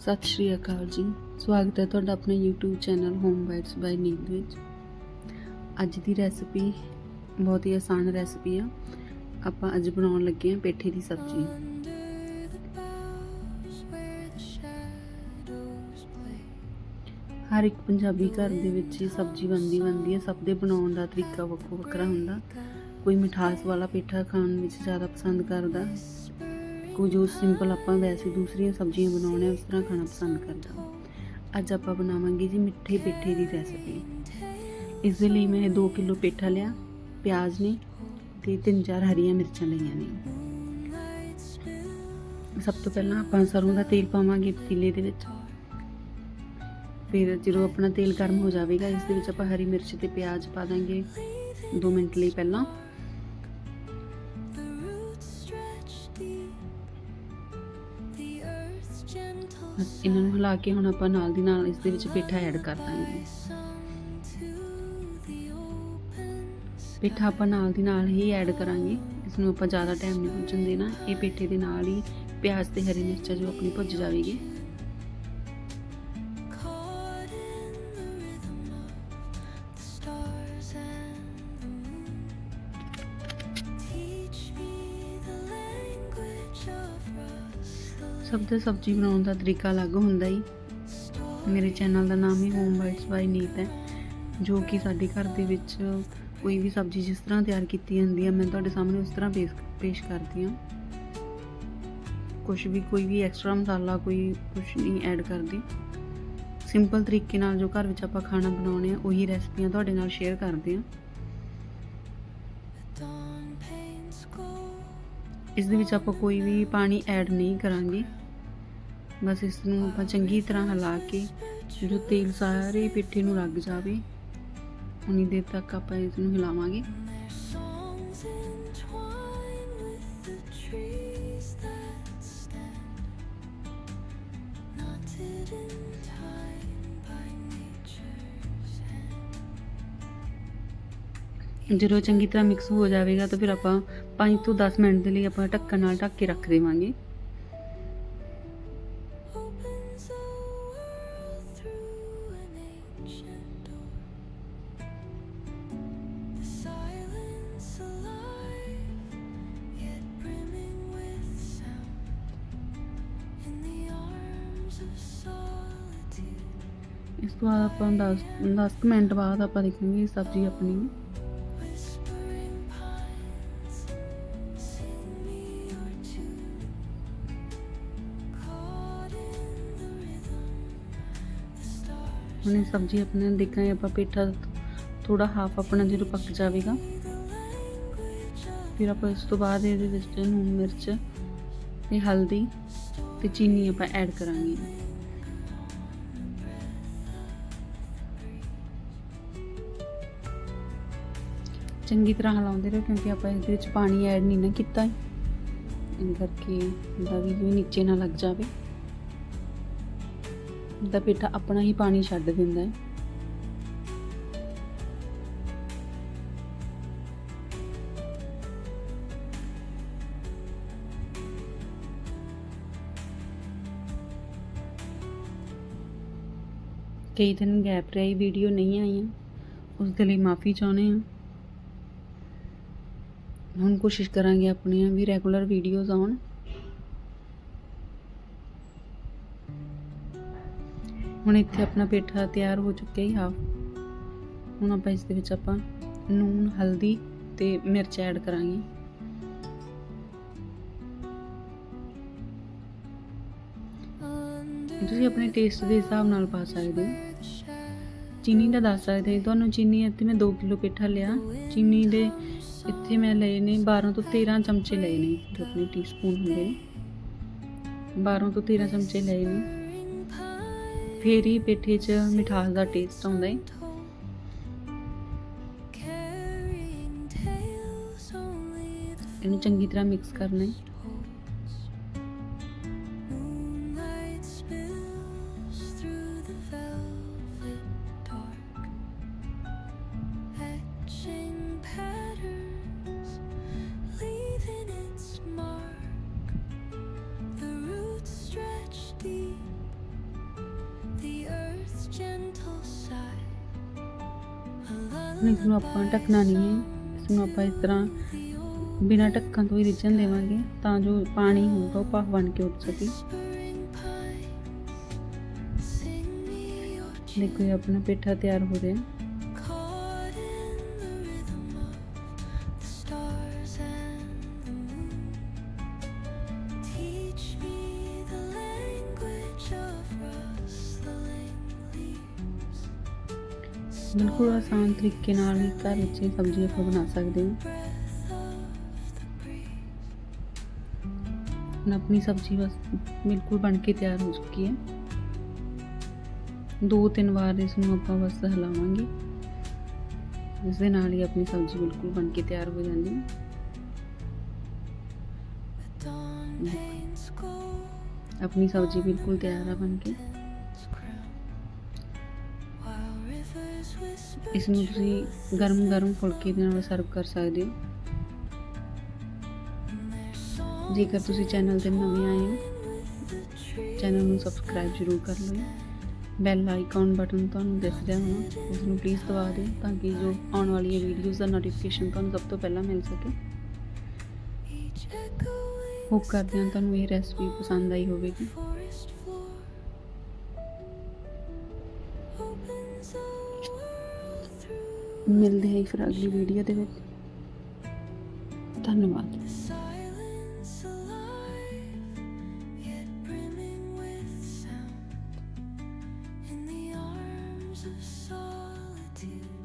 ਸਤਿ ਸ਼੍ਰੀ ਅਕਾਲ ਜੀ। ਸਵਾਗਤ ਹੈ ਤੁਹਾਡਾ ਆਪਣੇ YouTube channel home bites by Neel ਵਿੱਚ। ਅੱਜ ਦੀ ਰੈਸਪੀ ਬਹੁਤ ਹੀ ਆਸਾਨ ਰੈਸਪੀ ਆ। ਆਪਾਂ ਅੱਜ ਬਣਾਉਣ ਲੱਗੇ ਹਾਂ ਪੇਠੇ ਦੀ ਸਬਜ਼ੀ। ਹਰ ਇੱਕ ਪੰਜਾਬੀ ਘਰ ਦੇ ਵਿੱਚ ਇਹ ਸਬਜ਼ੀ ਬਣਦੀ ਬਣਦੀ ਹੈ ਸਭ ਦੇ ਬਣਾਉਣ ਦਾ ਤਰੀਕਾ ਵੱਖੋ ਵੱਖਰਾ ਹੁੰਦਾ। ਕੋਈ ਮਿਠਾਸ ਵਾਲਾ ਪੇਠਾ ਖਾਣ ਵਿੱਚ ਜ਼ਿਆਦਾ ਪਸੰਦ ਕਰਦਾ। ਕੁਝ ਜੋ ਸਿੰਪਲ ਆਪਾਂ ਵੈਸੇ ਦੂਸਰੀਆਂ ਸਬਜ਼ੀਆਂ ਬਣਾਉਣੇ ਉਸ ਤਰ੍ਹਾਂ ਖਾਣਾ ਪਸੰਦ ਕਰਦਾ ਅੱਜ ਆਪਾਂ ਬਣਾਵਾਂਗੇ ਜੀ ਮਿੱਠੇ ਪੇਠੇ ਦੀ ਰੈਸਪੀ ਇਸ ਦੇ ਲਈ ਮੈਂ 2 ਕਿਲੋ ਪੇਠਾ ਲਿਆ, ਪਿਆਜ਼ ਨੇ ਤੇ ਤਿੰਨ ਚਾਰ ਹਰੀਆਂ ਮਿਰਚਾਂ ਲਈਆਂ ਨੇ। ਸਭ ਤੋਂ ਪਹਿਲਾਂ ਆਪਾਂ ਸਰੋਂ ਦਾ ਤੇਲ ਪਾਵਾਂਗੇ ਪਤੀਲੇ ਦੇ ਵਿੱਚ। ਫਿਰ ਜਦੋਂ ਆਪਣਾ ਤੇਲ ਗਰਮ ਹੋ ਜਾਵੇਗਾ, ਇਸ ਦੇ ਵਿੱਚ ਆਪਾਂ ਹਰੀ ਮਿਰਚ ਤੇ ਪਿਆਜ਼ ਪਾ ਦਾਂਗੇ। 2 ਮਿੰਟ ਲਈ ਪਹਿਲਾਂ। ਇਹਨਾਂ ਨੂੰ ਹਿਲਾ ਕੇ ਹੁਣ ਆਪਾਂ ਨਾਲ ਦੀ ਨਾਲ ਇਸ ਦੇ ਵਿੱਚ ਪੇਠਾ ਐਡ ਕਰ ਦਾਂਗੇ। ਪੇਠਾ ਆਪਾਂ ਨਾਲ ਦੀ ਨਾਲ ਹੀ ਐਡ ਕਰਾਂਗੇ। ਇਸ ਨੂੰ ਆਪਾਂ ਜ਼ਿਆਦਾ ਟਾਈਮ ਨਹੀਂ ਭੁੱਜਣ ਦੇਣਾ। ਇਹ ਪੇਠੇ ਦੇ ਨਾਲ ਹੀ ਪਿਆਜ਼ ਤੇ ਹਰੀ ਮਿਰਚਾਂ ਜੋ ਆਪਣੀ ਭੁੱਜ ਜਾਵੇਗੀ। ਸਭ ਦਾ ਸਬਜ਼ੀ ਬਣਾਉਣ ਦਾ ਤਰੀਕਾ ਅਲੱਗ ਹੁੰਦਾ ਹੀ ਮੇਰੇ ਚੈਨਲ ਦਾ ਨਾਮ ਹੀ ਹੋਮ ਬਾਈਟਸ ਬਾਈ ਨੀਤ ਹੈ, ਜੋ ਕਿ ਸਾਡੇ ਘਰ ਦੇ ਵਿੱਚ ਕੋਈ ਵੀ ਸਬਜ਼ੀ ਜਿਸ ਤਰ੍ਹਾਂ ਤਿਆਰ ਕੀਤੀ ਜਾਂਦੀ ਹੈ, ਮੈਂ ਤੁਹਾਡੇ ਸਾਹਮਣੇ ਉਸ ਤਰ੍ਹਾਂ ਪੇਸ਼ ਪੇਸ਼ ਕਰਦੀ ਹਾਂ। ਕੁਝ ਵੀ ਕੋਈ ਵੀ ਐਕਸਟਰਾ ਮਸਾਲਾ ਕੋਈ ਕੁਝ ਨਹੀਂ ਐਡ ਕਰਦੀ। ਸਿੰਪਲ ਤਰੀਕੇ ਨਾਲ ਜੋ ਘਰ ਵਿੱਚ ਆਪਾਂ ਖਾਣਾ ਬਣਾਉਣੇ ਆ, ਉਹੀ ਰੈਸਪੀਆਂ ਤੁਹਾਡੇ ਨਾਲ ਸ਼ੇਅਰ ਕਰਦੇ ਹਾਂ। ਇਸ ਦੇ ਵਿੱਚ ਆਪਾਂ ਕੋਈ ਵੀ ਪਾਣੀ ਐਡ ਨਹੀਂ ਕਰਾਂਗੇ। ਬਸ ਇਸ ਨੂੰ ਆਪਾਂ ਚੰਗੀ ਤਰ੍ਹਾਂ ਹਿਲਾ ਕੇ ਜੋ ਤੇਲ ਸਾਰੇ ਪਿੱਠੇ ਨੂੰ ਲੱਗ ਜਾਵੇ, ਉਨੀ ਦੇਰ ਤੱਕ ਆਪਾਂ ਇਸ ਨੂੰ ਹਿਲਾਵਾਂਗੇ। ਜਦੋਂ ਚੰਗੀ ਤਰ੍ਹਾਂ ਮਿਕਸ ਹੋ ਜਾਵੇਗਾ ਤਾਂ ਫਿਰ ਆਪਾਂ 5 ਤੋਂ 10 ਮਿੰਟ ਦੇ ਲਈ ਆਪਾਂ ਢੱਕਣ ਨਾਲ ਢੱਕ ਕੇ ਰੱਖ ਦੇਵਾਂਗੇ। ਇਸ ਤੋਂ ਬਾਅਦ ਆਪਾਂ 10 10 ਮਿੰਟ ਬਾਅਦ ਆਪਾਂ ਦੇਖਾਂਗੇ ਸਬਜ਼ੀ ਆਪਣੀ। ਹੁਣ ਇਹ ਸਬਜ਼ੀ ਆਪਣੇ ਦੇਖਾਂਗੇ, ਆਪਾਂ ਪੇਠਾ ਥੋੜਾ ਹਾਫ ਆਪਣਾ ਜਦੋਂ ਪੱਕ ਜਾਵੇਗਾ। ਫਿਰ ਆਪਾਂ ਇਸ ਤੋਂ ਬਾਅਦ ਇਹਦੇ ਵਿੱਚ ਨੂਨ ਮਿਰਚ ਤੇ ਹਲਦੀ ਤੇ ਚੀਨੀ ਆਪਾਂ ਐਡ ਕਰਾਂਗੇ। ਚੰਗੀ ਤਰ੍ਹਾਂ ਹਿਲਾਉਂਦੇ ਰਹੋ ਕਿਉਂਕਿ ਆਪਾਂ ਇਹਦੇ ਵਿੱਚ ਪਾਣੀ ਐਡ ਨਹੀਂ ਨਾ ਕੀਤਾ। ਇਸ ਕਰਕੇ ਦਾ ਵੀ ਨੀਚੇ ਨਾ ਲੱਗ ਜਾਵੇ। ਦਾ ਪੇਠਾ ਆਪਣਾ ਹੀ ਪਾਣੀ ਛੱਡ ਦਿੰਦਾ ਹੈ। ਕਈ ਦਿਨ ਗੈਪ ਰਹੀ ਵੀਡੀਓ ਨਹੀਂ ਆਈਆਂ ਉਸ ਦੇ ਲਈ ਮਾਫੀ ਚਾਹੁੰਦੇ ਹਾਂ। ਹੁਣ ਕੋਸ਼ਿਸ਼ ਕਰਾਂਗੇ ਆਪਣੀਆਂ ਵੀ ਰੈਗੂਲਰ ਵੀਡੀਓਜ਼ ਆਉਣ। ਹੁਣ ਇੱਥੇ ਆਪਣਾ ਪੇਠਾ ਤਿਆਰ ਹੋ ਚੁੱਕਿਆ ਹੀ ਹਾਫ ਹੁਣ ਆਪਾਂ ਇਸ ਦੇ ਵਿੱਚ ਆਪਾਂ ਨੂਨ, ਹਲਦੀ ਤੇ ਮਿਰਚ ਐਡ ਕਰਾਂਗੇ। ਤੁਸੀਂ ਆਪਣੇ ਟੇਸਟ ਦੇ ਹਿਸਾਬ ਨਾਲ ਪਾ ਸਕਦੇ ਹੋ। ਚੀਨੀ ਦਾ ਦੱਸ ਸਕਦੇ ਤੁਹਾਨੂੰ ਚੀਨੀ ਇੱਥੇ ਮੈਂ 2 ਕਿਲੋ ਪੇਠਾ ਲਿਆ। ਚੀਨੀ ਦੇ ਇੱਥੇ ਮੈਂ ਲਏ ਨੇ 12 ਤੋਂ 13 ਚਮਚੇ ਲਏ ਨੇ। ਜੋ ਆਪਣੇ ਟੀਸਪੂਨ ਹੁੰਦੇ ਨੇ। 12 ਤੋਂ 13 ਚਮਚੇ ਲਏ ਨੇ। ਫੇਰ ਹੀ ਪੇਠੇ 'ਚ ਮਿਠਾਸ ਦਾ ਟੇਸਟ ਆਉਂਦਾ ਹੈ ਇਹਨੂੰ ਚੰਗੀ ਤਰ੍ਹਾਂ ਮਿਕਸ ਕਰਨਾ ਹੈ ਹੁਣ ਇਸ ਨੂੰ ਆਪਾਂ ਢੱਕਣਾ ਨਹੀਂ ਹੈ ਇਸ ਨੂੰ ਆਪਾਂ ਇਸ ਤਰ੍ਹਾਂ ਬਿਨਾਂ ਢੱਕਣ ਤੋਂ ਹੀ ਰਿੱਝਣ ਦੇਵਾਂਗੇ ਤਾਂ ਜੋ ਪਾਣੀ ਹੋਊਗਾ ਉਹ ਭਾਫ ਬਣ ਕੇ ਉੱਠ ਸਕੇ ਦੇਖੋ ਇਹ ਆਪਣਾ ਪੇਠਾ ਤਿਆਰ ਹੋ ਰਿਹਾ ਬਿਲਕੁਲ ਆਸਾਨ ਤਰੀਕੇ ਨਾਲ ਹੀ ਘਰ ਵਿੱਚ ਇਹ ਸਬਜ਼ੀ ਆਪਾਂ ਬਣਾ ਸਕਦੇ ਹਾਂ. ਹੁਣ ਆਪਣੀ ਸਬਜ਼ੀ ਬਸ ਬਿਲਕੁਲ ਬਣ ਕੇ ਤਿਆਰ ਹੋ ਚੁੱਕੀ ਹੈ। ਦੋ ਤਿੰਨ ਵਾਰ ਇਸ ਨੂੰ ਆਪਾਂ ਬਸ ਹਿਲਾਵਾਂਗੇ। ਇਸ ਦੇ ਨਾਲ ਹੀ ਆਪਣੀ ਸਬਜ਼ੀ ਬਿਲਕੁਲ ਬਣ ਕੇ ਤਿਆਰ ਹੋ ਜਾਂਦੀ ਹੈ। ਆਪਣੀ ਸਬਜ਼ੀ ਬਿਲਕੁਲ ਤਿਆਰ ਆ ਬਣ ਕੇ। ਇਸ ਨੂੰ ਤੁਸੀਂ ਗਰਮ ਗਰਮ ਫੁਲਕੇ ਦੇ ਨਾਲ ਸਰਵ ਕਰ ਸਕਦੇ ਹੋ। ਜੇਕਰ ਤੁਸੀਂ ਚੈਨਲ ਤੇ ਨਵੇਂ ਆਏ ਹੋ, ਚੈਨਲ ਨੂੰ ਸਬਸਕ੍ਰਾਈਬ ਜ਼ਰੂਰ ਕਰ ਲਓ। ਬੈਲ ਆਈਕਨ ਬਟਨ ਤੁਹਾਨੂੰ ਦਿਖ ਰਿਹਾ ਹੋਣਾ, ਉਸ ਨੂੰ ਪਲੀਜ਼ ਦਬਾ ਦਿਓ ਤਾਂ ਕਿ ਜੋ ਆਉਣ ਵਾਲੀਆਂ ਵੀਡੀਓਜ਼ ਦਾ ਨੋਟੀਫਿਕੇਸ਼ਨ ਤੁਹਾਨੂੰ ਸਭ ਤੋਂ ਪਹਿਲਾਂ ਮਿਲ ਸਕੇ। Each echoing ਹੋਪ ਕਰਦੇ ਹਾਂ ਤੁਹਾਨੂੰ ਇਹ ਰੈਸਪੀ ਪਸੰਦ ਆਈ ਹੋਵੇਗੀ। ਮਿਲਦੇ ਹਾਂ ਫਿਰ ਅਗਲੀ ਵੀਡੀਓ ਦੇ ਵਿੱਚ। ਧੰਨਵਾਦ।